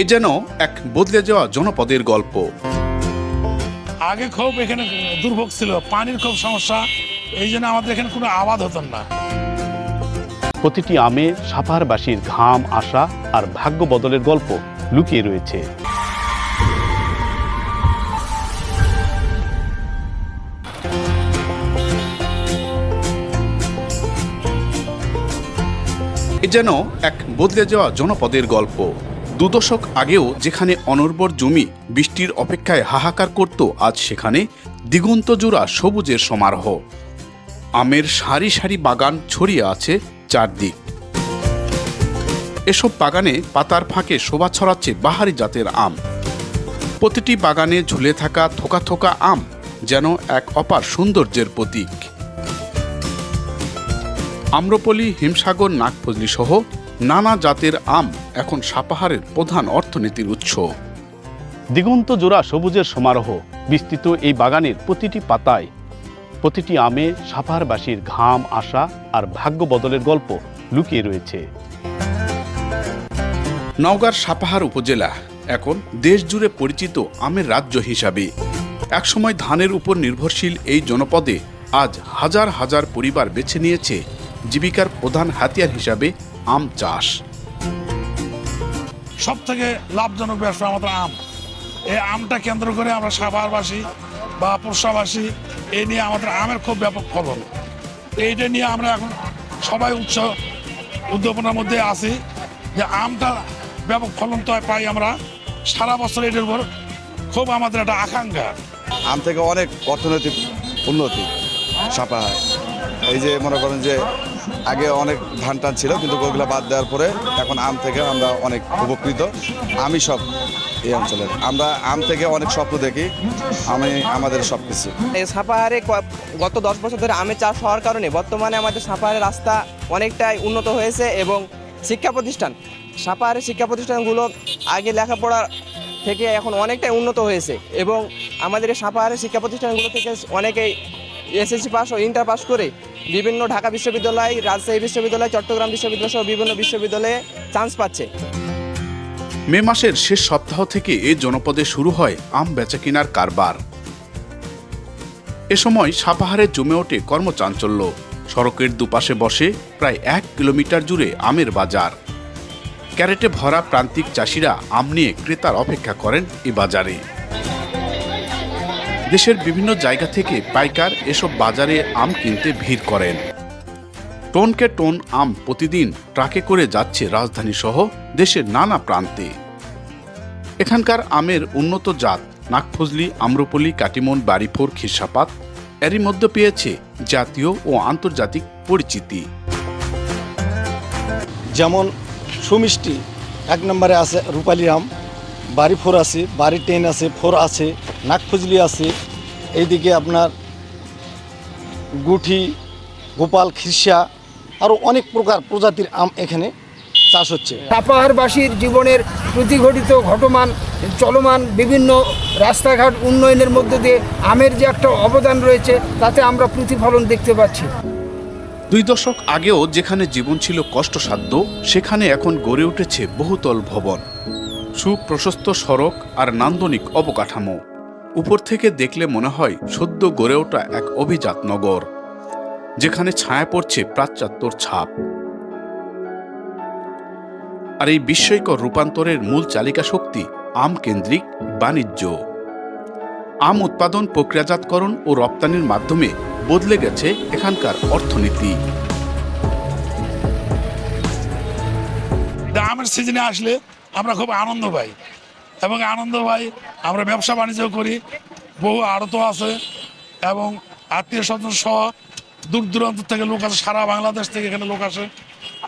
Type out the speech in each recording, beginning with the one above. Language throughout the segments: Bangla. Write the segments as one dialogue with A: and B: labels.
A: এ যেন এক বদলে যাওয়া জনপদের গল্প।
B: আগে খুব এখানে দুর্ভোগ ছিল পানির খুব সমস্যা এই জন্য আমাদের এখানে কোনো আবাদ হতো না।
A: প্রতিটি আমে সাপাহারবাসীর ঘাম আশা আর ভাগ্য বদলের গল্প লুকিয়ে রয়েছে। এ যেন এক বদলে যাওয়া জনপদের গল্প। দুদশক আগেও যেখানে অনর্বর জমি বৃষ্টির অপেক্ষায় হাহাকার করত, আজ সেখানে দিগন্তজোড়া সবুজের সমারোহ। আমের সারি সারি বাগান ছড়িয়ে আছে চারদিক। এসব বাগানে পাতার ফাঁকে শোভা ছড়াচ্ছে বাহারি জাতের আম। প্রতিটি বাগানে ঝুলে থাকা থোকা থোকা আম যেন এক অপার সৌন্দর্যের প্রতীক। আম্রপলি, হিমসাগর নাগফজলি সহ নানা জাতের আম এখন সাপাহারের প্রধান অর্থনীতির উৎস। দিগন্ত জোড়া সবুজের সমারোহ বিস্তৃত এই বাগানের প্রতিটি পাতায় প্রতিটি আমে সাপাহারবাসীর ঘাম আশা আর ভাগ্য বদলের গল্প লুকিয়ে রয়েছে। নওগাঁর সাপাহার উপজেলা এখন দেশ জুড়ে পরিচিত আমের রাজ্য হিসাবে। একসময় ধানের উপর নির্ভরশীল এই জনপদে আজ হাজার হাজার পরিবার বেছে নিয়েছে জীবিকার প্রধান হাতিয়ার হিসাবে আম চাষ।
B: সব থেকে লাভজনক ব্যবসা আমাদের আম। এই আমটা কেন্দ্র করে আমরা সাভারবাসী বা পোষাবাসী এই নিয়ে আমাদের আমের খুব ব্যাপক ফলন। এইটা নিয়ে আমরা এখন সবাই উৎস উদ্যাপনার মধ্যে আছি যে আমটা ব্যাপক ফলন তো পাই আমরা। সারা বছর এটার উপর খুব আমাদের একটা আকাঙ্ক্ষা।
C: আম থেকে অনেক অর্থনৈতিক উন্নতি সাপাহার এই যে মনে করেন যে আগে অনেক ধান টান ছিল, কিন্তু ওইগুলো বাদ দেওয়ার পরে এখন আম থেকে আমরা অনেক উপকৃত। আমি সব এই অঞ্চলের। আমরা আম থেকে অনেক স্বপ্ন দেখি, আমি আমাদের সব কিছু
D: এই সাপাহারে গত দশ বছর ধরে আমের চাষ হওয়ার কারণে বর্তমানে আমাদের সাপাহারের রাস্তা অনেকটাই উন্নত হয়েছে এবং শিক্ষা প্রতিষ্ঠান সাপাহারের শিক্ষা প্রতিষ্ঠানগুলো আগে লেখাপড়া থেকে এখন অনেকটাই উন্নত হয়েছে এবং আমাদের এই সাপাহারের শিক্ষা প্রতিষ্ঠানগুলো থেকে অনেকেই এসএসসি পাস ও ইন্টার পাস করে বিভিন্ন ঢাকা বিশ্ববিদ্যালয়, রাজশাহী বিশ্ববিদ্যালয়, চট্টগ্রাম বিশ্ববিদ্যালয় সহ বিভিন্ন বিশ্ববিদ্যালয়ে চান্স পাচ্ছে।
A: মে মাসের শেষ সপ্তাহ থেকে এ জনপদে শুরু হয় আম বেচাকিনার কারবার। এ সময় সাপাহারে জমে ওঠে কর্মচাঞ্চল্য। সড়কের দুপাশে বসে প্রায় এক কিলোমিটার জুড়ে আমের বাজার। ক্যারেটে ভরা প্রান্তিক চাষিরা আম নিয়ে ক্রেতার অপেক্ষা করেন এ বাজারে। দেশের বিভিন্ন জায়গা থেকে পাইকার এসব বাজারে আম কিনতে ভিড় করেন। টনকে টন আম প্রতিদিন ট্রাকে করে যাচ্ছে রাজধানী সহ দেশের নানা প্রান্তে। এখানকার আমের উন্নত জাত নাগফজলি, আম্রপলি, কাটিমন, বাড়িফোর, খিরসাপাত এরই মধ্যে পেয়েছে জাতীয় ও আন্তর্জাতিক পরিচিতি।
E: যেমন সুমিষ্টি, এক নম্বরে আছে রূপালী আম বাড়ি ফোর আছে বাড়ি টেন আছে ফোর আছে নাগফজলি আছে এইদিকে আপনার গুঠি গোপাল খিরসা আরও অনেক প্রকার প্রজাতির আম এখানে চাষ হচ্ছে।
F: সাপাহারবাসীর জীবনের প্রতিঘটিত ঘটমান চলমান বিভিন্ন রাস্তাঘাট উন্নয়নের মধ্যে দিয়ে আমের যে একটা অবদান রয়েছে তাতে আমরা প্রতিফলন দেখতে পাচ্ছি।
A: দুই দশক আগেও যেখানে জীবন ছিল কষ্টসাধ্য সেখানে এখন গড়ে উঠেছে বহুতল ভবন। সুপ্রশস্ত সড়ক আর নান্দনিক অবকাঠামো। উপর থেকে দেখলে মনে হয় সদ্য গড়ে ওঠা এক অভিজাত নগর, যেখানে ছায়া পড়ছে প্রাচ্যাত্যর ছাপ। আর এই বিস্ময়কর রূপান্তরের মূল চালিকা শক্তি আম কেন্দ্রিক বাণিজ্য। আম উৎপাদন, প্রক্রিয়াজাতকরণ ও রপ্তানির মাধ্যমে বদলে গেছে এখানকার অর্থনীতি।
B: আমের সিজনে আসলে আমরা খুব আনন্দ পাই। এবং আনন্দ পাই, আমরা ব্যবসা বাণিজ্য করি, বহু আড়ত আছে, এবং আত্মীয় স্বজন সহ দূর দূরান্ত থেকে লোক আসে, সারা বাংলাদেশ থেকে এখানে লোক আসে।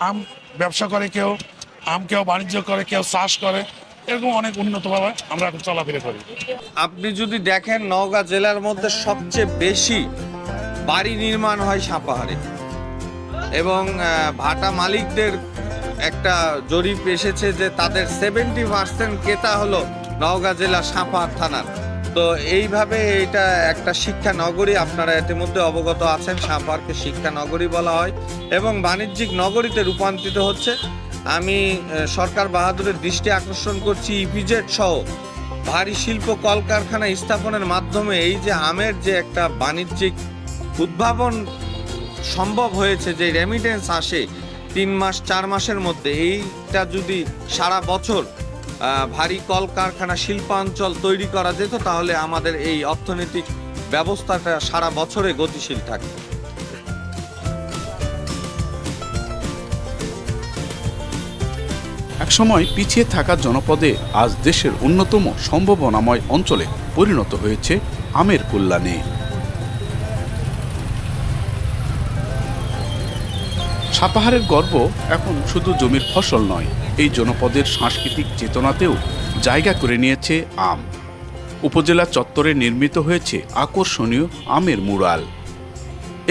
B: আম ব্যবসা করে কেউ, আম কেউ বাণিজ্য করে, কেউ চাষ করে, এরকম অনেক উন্নতভাবে আমরা এখন চলাফেরা করি।
G: আপনি যদি দেখেন নওগাঁ জেলার মধ্যে সবচেয়ে বেশি বাড়ি নির্মাণ হয় সাপাহারে। এবং ভাটা মালিকদের একটা জরিপ এসেছে যে তাদের সেভেন্টি পার্সেন্ট ক্রেতা হলো নওগাঁ জেলা সাপাহার থানার। তো এইভাবে এটা একটা শিক্ষা নগরী, আপনারা ইতিমধ্যে অবগত আছেন, সাপাহারকে শিক্ষা নগরী বলা হয় এবং বাণিজ্যিক নগরীতে রূপান্তরিত হচ্ছে। আমি সরকার বাহাদুরের দৃষ্টি আকর্ষণ করছি ইপিজেড সহ ভারী শিল্প কলকারখানা স্থাপনের মাধ্যমে এই যে আমের যে একটা বাণিজ্যিক উদ্ভাবন সম্ভব হয়েছে, যে রেমিটেন্স আসে তিন মাস, চার মাসের মধ্যে। এইটা যদি সারা বছর ভারী কলকারখানা শিল্পাঞ্চল তৈরি করা যেত, তাহলে আমাদের এই অর্থনৈতিক ব্যবস্থাটা সারা বছরে গতিশীল থাকবে
A: একসময় পিছিয়ে থাকা জনপদে আজ দেশের অন্যতম সম্ভাবনাময় অঞ্চলে পরিণত হয়েছে আমের কল্যাণে। সাপাহারের গর্ব এখন শুধু জমির ফসল নয়, এই জনপদের সাংস্কৃতিক চেতনাতেও জায়গা করে নিয়েছে আম। উপজেলা চত্বরে নির্মিত হয়েছে আকর্ষণীয় আমের মুরাল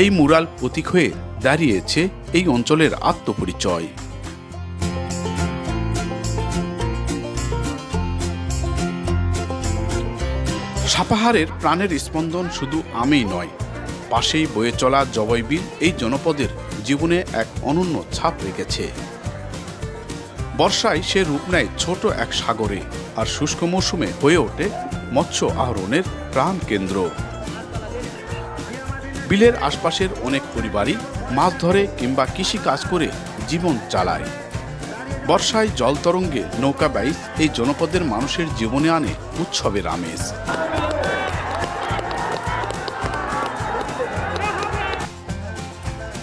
A: এই মুরাল প্রতীক হয়ে দাঁড়িয়েছে এই অঞ্চলের আত্মপরিচয়। সাপাহারের প্রাণের স্পন্দন শুধু আমেই নয়, পাশেই বয়ে চলা জবইবিল এই জনপদের জীবনে এক অনন্য ছাপ রেখেছে। বর্ষায় সে রূপ নেয় ছোট এক সাগরে আর শুষ্ক মৌসুমে হয়ে ওঠে মৎস্য আহরণের প্রাণ কেন্দ্র। বিলের আশপাশের অনেক পরিবারই মাছ ধরে কিংবা কৃষি কাজ করে জীবন চালায়। বর্ষায় জলতরঙ্গে নৌকা বাইচ এই জনপদের মানুষের জীবনে আনে উৎসবের আমেজ।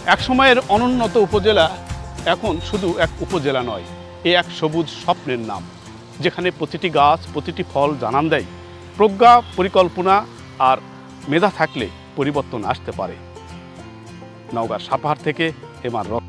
H: একসময়ের অনুন্নত উপজেলা এখন শুধু এক উপজেলা নয়, এ এক সবুজ স্বপ্নের নাম, যেখানে প্রতিটি গাছ, প্রতিটি ফল জানান দেয়। প্রজ্ঞা, পরিকল্পনা আর মেধা থাকলে পরিবর্তন আসতে পারে। নওগাঁ সাপাহার থেকে এমার রক।